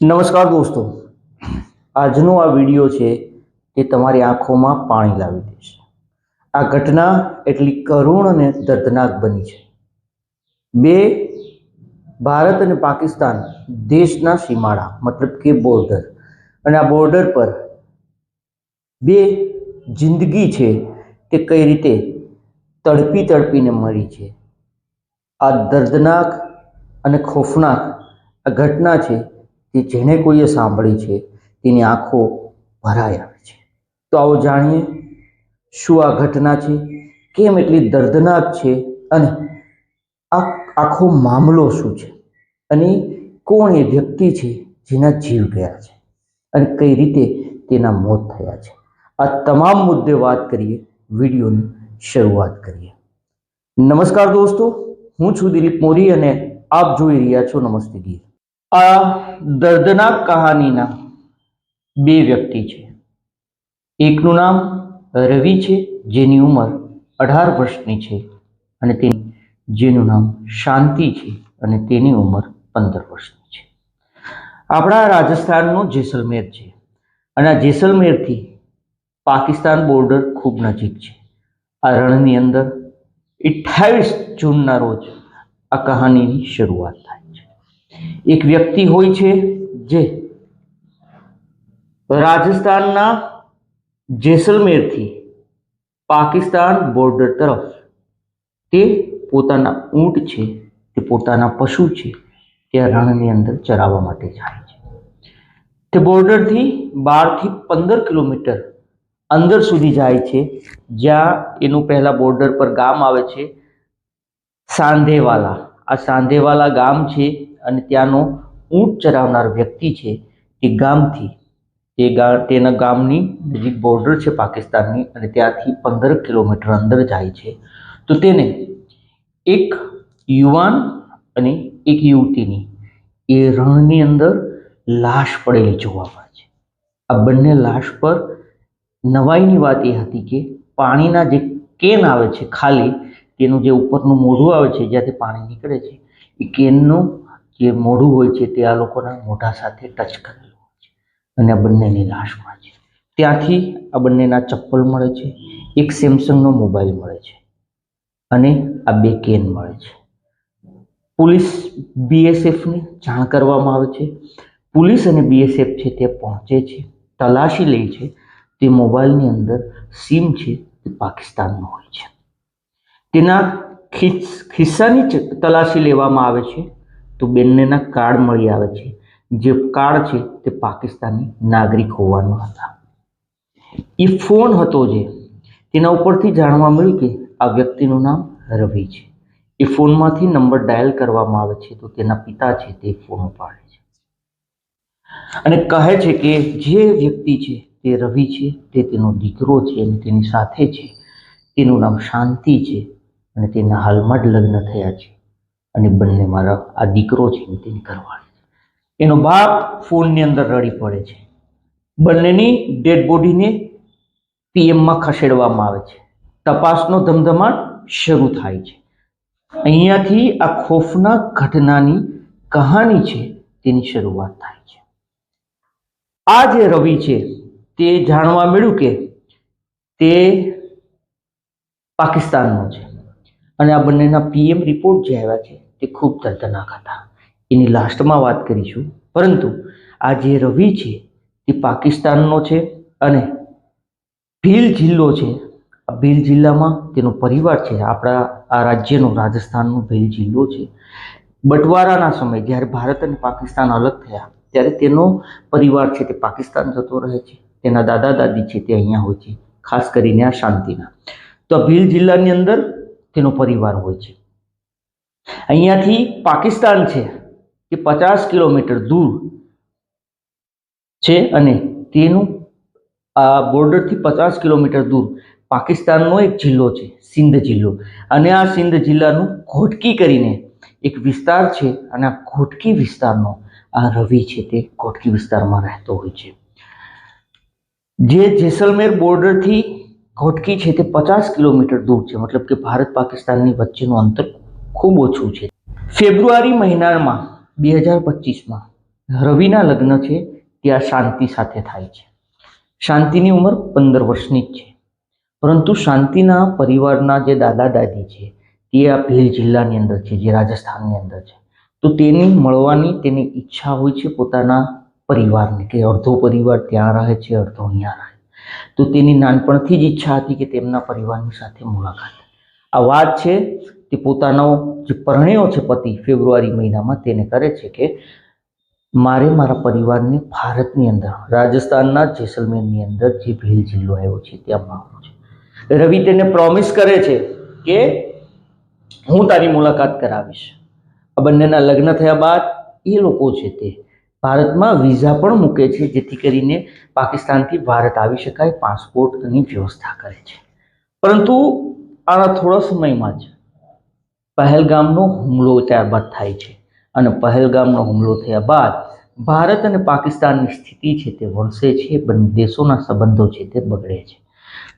નમસ્કાર દોસ્તો. આજનો આ વીડિયો છે તે તમારી આંખોમાં પાણી લાવી દેશે આ ઘટના એટલી કરુણ અને દર્દનાક બની છે. બે, ભારત અને પાકિસ્તાન દેશના સીમાડા, મતલબ કે બોર્ડર અને આ બોર્ડર પર બે જિંદગી છે તે કઈ રીતે તડપી તડપીને મરી છે. આ દર્દનાક અને ખોફનાક આ ઘટના છે કે જેણે કોઈએ સાંભળી છે, તેની આંખો ભરાઈ આવે છે. તો આવો જાણીએ, શું આ ઘટના છે? કેમ એટલી દર્દનાક છે? અને આ આખો મામલો શું છે? અને કોણ એ વ્યક્તિ છે જેના જીવ ગયા છે? અને કઈ રીતે તેના મોત થયા છે? આ તમામ મુદ્દે વાત કરીએ, વિડીયોની શરૂઆત કરીએ. નમસ્કાર દોસ્તો, હું છું દિલીપ મોરી અને આપ જોઈ રહ્યા છો નમસ્તે ગીર. આ દર્દનાક કહાનીના બે વ્યક્તિ છે. એકનું નામ રવિ છે, જેની ઉંમર અઢાર વર્ષની છે અને તેની, જેનું નામ શાંતિ છે અને તેની ઉંમર પંદર વર્ષની છે. આપણા રાજસ્થાનનો જેસલમેર છે અને આ જેસલમેરથી પાકિસ્તાન બોર્ડર ખૂબ નજીક છે. આ રણની અંદર અઠ્ઠાવીસ જૂનના રોજ આ કહાનીની શરૂઆત થાય. એક વ્યક્તિ હોય છે જે રાજસ્થાનના જેસલમેરથી પાકિસ્તાન બોર્ડર તરફ તે પોતાના ઊંટ છે, તે પોતાના પશુ છે, તે રણની અંદર ચરાવવા માટે જાય છે. તે બોર્ડરથી બારથી પંદર કિલોમીટર અંદર સુધી જાય છે, જ્યાં એનું પહેલાં બોર્ડર પર ગામ આવે છે, સાંધેવાલા. આ સાંધેવાલા ગામ છે અને ત્યાંનો ઊંટ ચરાવનાર વ્યક્તિ છે તે ગામથી. તે ગા, તેના ગામની નજીક બોર્ડર છે પાકિસ્તાનની અને ત્યાંથી પંદર કિલોમીટર અંદર જાય છે. તો તેને એક યુવાન અને એક યુવતીની એ રણની અંદર લાશ પડેલી જોવા મળે છે. આ બંને લાશ પર નવાઈની વાત એ હતી કે પાણીના જે કેન આવે છે ખાલી, તેનું જે ઉપરનું મોઢું આવે છે જ્યાંથી પાણી નીકળે છે, એ કેનનું જે મોઢું હોય છે તે આ લોકોના મોઢા સાથે ટચ કરેલું હોય છે અને આ બંનેની લાશ મળે છે. ત્યાંથી આ બંનેના ચપ્પલ મળે છે, એક સેમસંગનો મોબાઈલ મળે છે અને આ બે કેન મળે છે. પોલીસ બીએસએફને જાણ કરવામાં આવે છે. પોલીસ અને બીએસએફ છે તે પહોંચે છે, તલાશી લે છે, તે મોબાઈલની અંદર સિમ છે તે પાકિસ્તાનનો હોય છે. તેના ખિસ્સાની તલાશી લેવામાં આવે છે. તો બંનેના કાર્ડ મળી આવે છે. જે કાર્ડ છે તે પાકિસ્તાની નાગરિક હોવાનો હતા. એ ફોન હતો જે, તેના ઉપરથી જાણવા મળ્યું કે આ વ્યક્તિનું નામ રવિ છે. એ ફોનમાંથી નંબર ડાયલ કરવામાં આવે છે તો તેના પિતા છે તે ફોન ઉપાડે છે. અને કહે છે કે જે વ્યક્તિ છે તે રવિ છે, તે તેનો દીકરો છે અને તેની સાથે છે. તેનું નામ શાંતિ છે અને તેના હાલમાં જ લગ્ન થયા છે. અને બંને મારા આ દીકરો છે તેની ઘરવાળી છે. એનો બાપ ફોનની અંદર રડી પડે છે. બંનેની ડેડ બોડીને પીએમમાં ખસેડવામાં આવે છે. તપાસનો ધમધમાટ શરૂ થાય છે. અહીંયાથી આ ખોફનાક ઘટનાની કહાની છે તેની શરૂઆત થાય છે. આ જે રવિ છે તે જાણવા મળ્યું કે તે પાકિસ્તાનનો છે. અને આ બંનેના પીએમ રિપોર્ટ જે આવ્યા છે તે ખૂબ દર્દનાક હતા. એની લાસ્ટમાં વાત કરીશું. પરંતુ આ જે રવિ છે, તે પાકિસ્તાનનો છે અને ભીલ જિલ્લો છે. ભીલ જિલ્લામાં તેનો પરિવાર છે. આપણા આ રાજ્યનો રાજસ્થાનનો ભીલ જિલ્લો છે. બટવારાના સમય જ્યારે ભારત અને પાકિસ્તાન અલગ થયા, ત્યારે તેનો પરિવાર છે તે પાકિસ્તાન જતો રહે છે. તેના દાદા દાદી છે તે અહીંયા હોય છે, ખાસ કરીને આ શાંતિના. તો ભીલ જિલ્લાની અંદર તેનો પરિવાર હોય છે. અહીંયાથી પાકિસ્તાન છે કે પચાસ કિલોમીટર દૂર છે અને તેનું આ બોર્ડરથી પચાસ કિલોમીટર દૂર પાકિસ્તાનનો એક જિલ્લો છે, સિંધ જિલ્લો. અને આ સિંધ જિલ્લાનું ઘોટકી કરીને એક વિસ્તાર છે અને આ ઘોટકી વિસ્તારનો આ રવિ છે તે ઘોટકી વિસ્તારમાં રહેતો હોય છે. જે જેસલમેર બોર્ડરથી ઘોટકી છે તે પચાસ કિલોમીટર દૂર છે, મતલબ કે ભારત પાકિસ્તાનની વચ્ચેનું અંતર ખૂબ ઓછું છે. ફેબ્રુઆરી મહિનામાં બે હજાર પચીસમાં રવિના લગ્ન છે, ત્યાં શાંતિ સાથે થાય છે. શાંતિની ઉંમર પંદર વર્ષની જ છે. પરંતુ શાંતિના પરિવારના જે દાદા દાદી છે, તે આ ભીલ જિલ્લાની અંદર છે, જે રાજસ્થાનની અંદર છે. તો તેની મળવાની તેની ઈચ્છા હોય છે પોતાના પરિવારને કે અડધો પરિવાર ત્યાં રહે છે, અડધો અહીંયા રહે. તો તેની નાનપણથી જ ઈચ્છા હતી કે તેમના પરિવારની સાથે મુલાકાત. આ વાત છે તે પોતાનો જે પરણ્યો છે પતિ ફેબ્રુઆરી મહિનામાં તેને કરે છે કે મારે મારા પરિવારને ભારતની અંદર, રાજસ્થાનના જેસલમેરની અંદર જે ભીલ જિલ્લો આવ્યો છે ત્યાં મળવાનું છે. રવિ તેને પ્રોમિસ કરે છે કે હું તારી મુલાકાત કરાવીશ. આ બંનેના લગ્ન થયા બાદ એ લોકો છે તે ભારતમાં વિઝા પણ મૂકે છે, જેથી કરીને પાકિસ્તાનથી ભારત આવી શકાય પાસપોર્ટની વ્યવસ્થા કરે છે. પરંતુ આના થોડા સમયમાં જ પહેલગામનો હુમલો ત્યારબાદ થાય છે અને પહેલગામનો હુમલો થયા બાદ ભારત અને પાકિસ્તાનની સ્થિતિ છે તે વણસે છે, બંને દેશોના સંબંધો છે તે બગડે છે.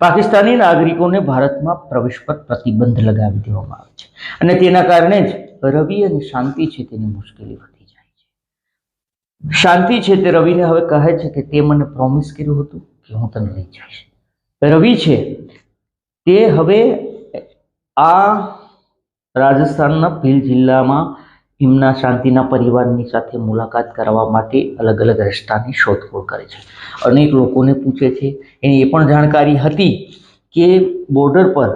પાકિસ્તાની નાગરિકોને ભારતમાં પ્રવેશ પર પ્રતિબંધ લગાવી દેવામાં આવે છે અને તેના કારણે જ રવિ અને શાંતિ છે તેની મુશ્કેલી વધી જાય છે. શાંતિ છે તે રવિને હવે કહે છે કે તે મને પ્રોમિસ કર્યું હતું કે હું તને લઈ જઈશ. રવિ છે તે હવે આ રાજસ્થાનના ભીલ જિલ્લામાં હિમના શાંતિના પરિવારની સાથે મુલાકાત કરવા માટે અલગ અલગ રસ્તાની શોધખોળ કરે છે. અનેક લોકોને પૂછે છે, એની એ પણ જાણકારી હતી કે બોર્ડર પર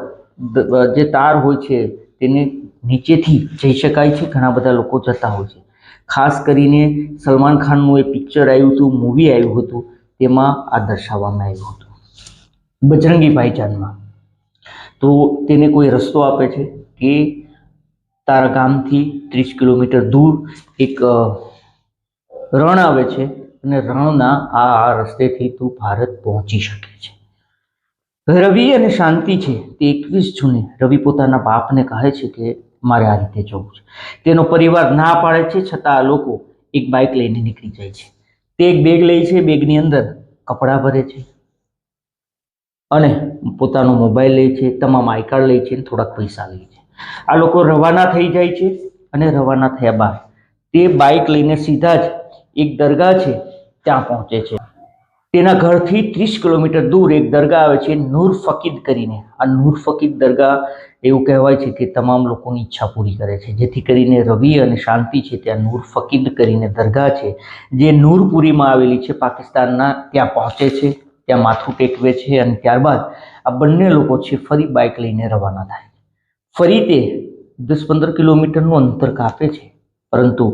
જે તાર હોય છે તેને નીચેથી જઈ શકાય છે, ઘણા બધા લોકો જતા હોય છે. ખાસ કરીને સલમાન ખાનનું એ પિક્ચર આવ્યું હતું, મૂવી આવ્યું હતું, તેમાં આ દર્શાવવામાં આવ્યું હતું. બજરંગી ભાઈચાનમાં તો તેને કોઈ રસ્તો આપે છે કે તારા ગામથી ત્રીસ કિલોમીટર દૂર એક રણ આવે છે અને રણના આ આ રસ્તેથી તું ભારત પહોંચી શકે છે. રવિ અને શાંતિ છે તે એકવીસ જૂને રવિ પોતાના બાપને કહે છે કે મારે આ રીતે જવું છે. તેનો પરિવાર ના પાડે છે છતાં આ લોકો એક બાઇક લઈને નીકળી જાય છે. તે એક બેગ લે છે, બેગની અંદર કપડાં ભરે છે અને પોતાનો મોબાઈલ લે છે, તમામ આઈ કાર્ડ લે છે અને થોડાક પૈસા લે છે. આ લોકો રવાના થઈ જાય છે અને રવાના થયા બાદ તે બાઇક લઈને સીધા જ એક દરગાહ છે, ત્યાં પહોંચે છે. તેના ઘરથી ત્રીસ કિલોમીટર દૂર એક દરગાહ આવે છે, નૂર ફકીદ કરીને. આ નૂર ફકીદ દરગાહ એવું કહેવાય છે કે તમામ લોકોની ઈચ્છા પૂરી કરે છે. જેથી કરીને રવિ અને શાંતિ છે, ત્યાં નૂર ફકીદ કરીને દરગાહ છે, જે નૂરપુરીમાં આવેલી છે, પાકિસ્તાનના ત્યાં પહોંચે છે, ત્યાં માથું ટેકવે છે અને ત્યારબાદ આ બંને લોકો છે, ફરી બાઇક લઈને રવાના થાય. ફરી તે દસ પંદર કિલોમીટરનું અંતર કાપે છે. પરંતુ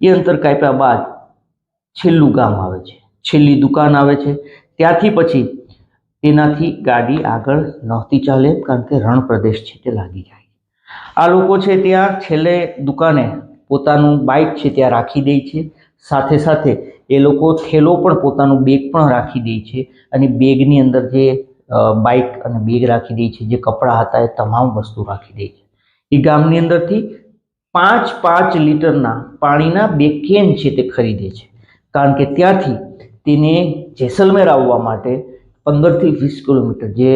એ અંતર કાપ્યા બાદ છેલ્લું ગામ આવે છે. છેલ્લી દુકાન આવે છે. ત્યાંથી પછી તેનાથી ગાડી આગળ નહોતી ચાલે કારણ કે રણ પ્રદેશ છે તે લાગી જાય. આ લોકો છે ત્યાં છેલ્લે દુકાને પોતાનું બાઇક છે ત્યાં રાખી દે છે. સાથે સાથે એ લોકો થેલો પણ પોતાનું બેગ પણ રાખી દે છે. અને બેગની અંદર જે બાઇક અને બેગ રાખી દે છે. જે કપડાં હતા એ તમામ વસ્તુ રાખી દે છે. એ ગામની અંદરથી પાંચ પાંચ લીટરના પાણીના બે કેન છે તે ખરીદે છે. કારણ કે ત્યાંથી તેને જેસલમેર આવવા માટે પંદરથી વીસ કિલોમીટર જે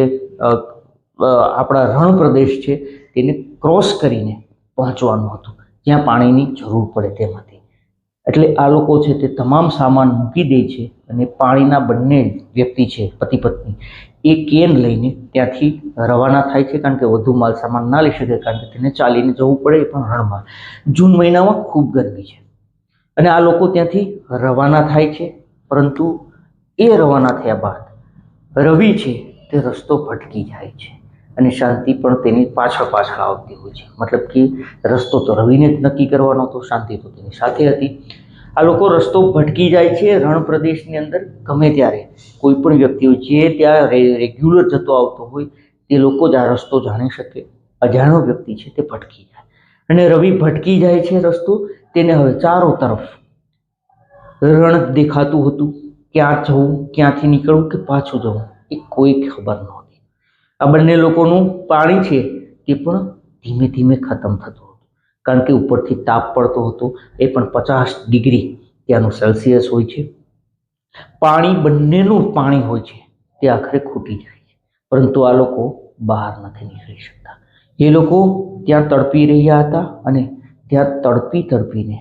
આપણા રણ પ્રદેશ છે, તેને ક્રોસ કરીને પહોંચવાનું હતું. જ્યાં પાણીની જરૂર પડે તેમ હતી એટલે આ લોકો છે તે તમામ સામાન મૂકી દે છે અને પાણીના બંને વ્યક્તિ છે, પતિ પત્ની. એ કેન લઈને ત્યાંથી રવાના થાય છે, કારણ કે વધુ માલ સામાન ના લઈ શકે, કારણ કે તેને ચાલીને જવું પડે એ પણ રણમાં જૂન મહિનામાં ખૂબ ગરમી છે. અને આ લોકો ત્યાંથી રવાના થાય છે, પરંતુ એ રવાના થયા બાદ રવિ છે તે રસ્તો ભટકી જાય છે. અને શાંતિ પણ તેની પાછળ પાછળ આવતી હોય છે. મતલબ કે રસ્તો તો રવિને જ નક્કી કરવાનો હતો, શાંતિ તો તેની સાથે હતી. આ લોકો રસ્તો ભટકી જાય છે રણ પ્રદેશની અંદર. ગમે ત્યારે કોઈ પણ વ્યક્તિ હોય, જે ત્યાં રેગ્યુલર જતો આવતો હોય, તે લોકો જ આ રસ્તો જાણી શકે. અજાણ્યો વ્યક્તિ છે તે ભટકી જાય. અને રવિ ભટકી જાય છે રસ્તો, તેને હવે ચારો તરફ રણ દેખાતું હતું. ક્યાં જવું, ક્યાંથી નીકળવું કે પાછું જવું, એ કોઈ ખબર નહોતી આ બંને લોકોનું પાણી છે તે પણ ધીમે ધીમે ખતમ થતું હતું. કારણ કે ઉપરથી તાપ પડતો હતો. એ પણ પચાસ ડિગ્રી ત્યાંનું સેલ્સિયસ હોય છે. પાણી બંનેનું પાણી હોય છે. તે આખરે ખૂટી જાય છે. પરંતુ આ લોકો બહાર નથી નીકળી શકતા. એ લોકો ત્યાં તડપી રહ્યા હતા અને ત્યાં તડપી તડપીને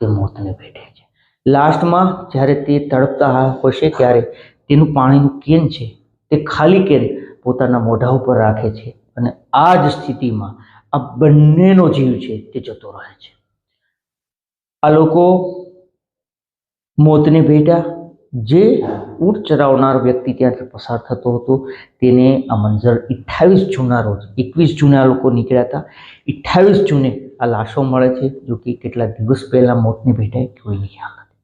તે મોતને ભેટે છે. લાસ્ટમાં જ્યારે તે તડપતા હશે ત્યારે તેનું પાણીનું કેન છે તે ખાલી કેન પોતાના મોઢા ઉપર રાખે છે અને આ જ સ્થિતિમાં આ બંનેનો જીવ છે તે જતો રહે છે. આ લોકો મોતને ભેટા જે ઊંટ ચરાવનાર વ્યક્તિ ત્યાંથી પસાર થતો હતો તેને આ મંજર અઠ્ઠાવીસ જૂના રોજ, એકવીસ જૂને આ લોકો નીકળ્યા હતા. અઠ્ઠાવીસ જૂને આ લાશો મળે છે જો કે કેટલા દિવસ પહેલા મોતને ભેટાય કોઈને ખ્યાલ નથી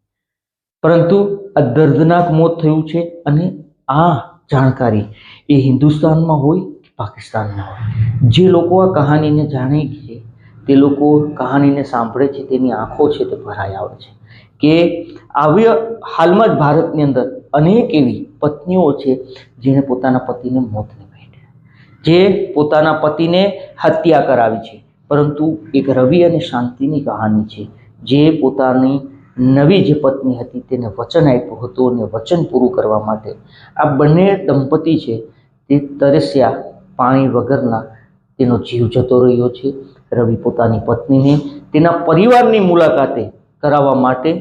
પરંતુ આ દર્દનાક મોત થયું છે અને આ જાણકારી. એ હિન્દુસ્તાનમાં હોય કે પાકિસ્તાનમાં હોય? જે લોકો આ કહાનીને જાણે છે, તે લોકો કહાનીને સાંભળે છે, તેની આંખો છે તે ભરાઈ આવે છે. કે આવી હાલમાં જ ભારતની અંદર અનેક એવી પત્નીઓ છે, જેણે પોતાના પતિને મોતને ભેટ્યા. જે પોતાના પતિને હત્યા કરાવી છે. પરંતુ એક રવિ અને શાંતિની કહાની છે, જે પોતાની નવી જે પત્ની હતી તેને વચન આપ્યું હતું અને વચન પૂરું કરવા માટે આ બંને દંપતી છે તે તરસ્યા પાણી વગરના તેનો જીવ જતો રહ્યો છે. રવિ પોતાની પત્નીને તેના પરિવારની મુલાકાતે કરાવવા માટે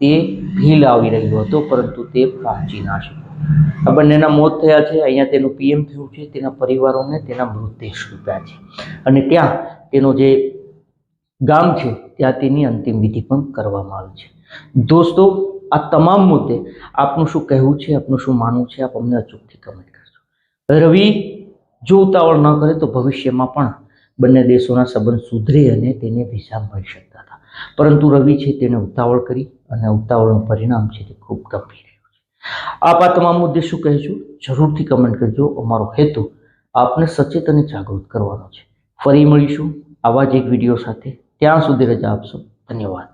તે ભીલ આવી રહ્યો હતો, પરંતુ તે પહોંચી ના શક્યો. આ બંનેના મોત થયા છે. અહીંયા તેનું પીએમ થયું છે. તેના પરિવારોને તેના મૃતદેહ રૂપ્યા છે. અને ત્યાં તેનો જે ગામ છે ત્યાં તેની અંતિમ વિધિ પણ કરવામાં આવે છે. દોસ્તો, આ તમામ મુદ્દે આપનું શું કહેવું છે, આપનું શું માનવું છે, આપ અમને અચૂકથી કમેન્ટ કરજો રવિ, જો ઉતાવળ ન કરે તો ભવિષ્યમાં પણ બંને દેશોના સંબંધ સુધરે અને તેને વિઝા મળી શકતા હતા. પરંતુ રવિ છે તેને ઉતાવળ કરી અને ઉતાવળનું પરિણામ છે તે ખૂબ ગંભીર રહ્યું છે. આપ આ તમામ મુદ્દે શું કહેશો? જરૂરથી કમેન્ટ કરજો. અમારો હેતુ આપને સચેત અને જાગૃત કરવાનો છે. ફરી મળીશું આવા જ એક વીડિયો સાથે. ત્યાં સુધી રજા આપશો. ધન્યવાદ.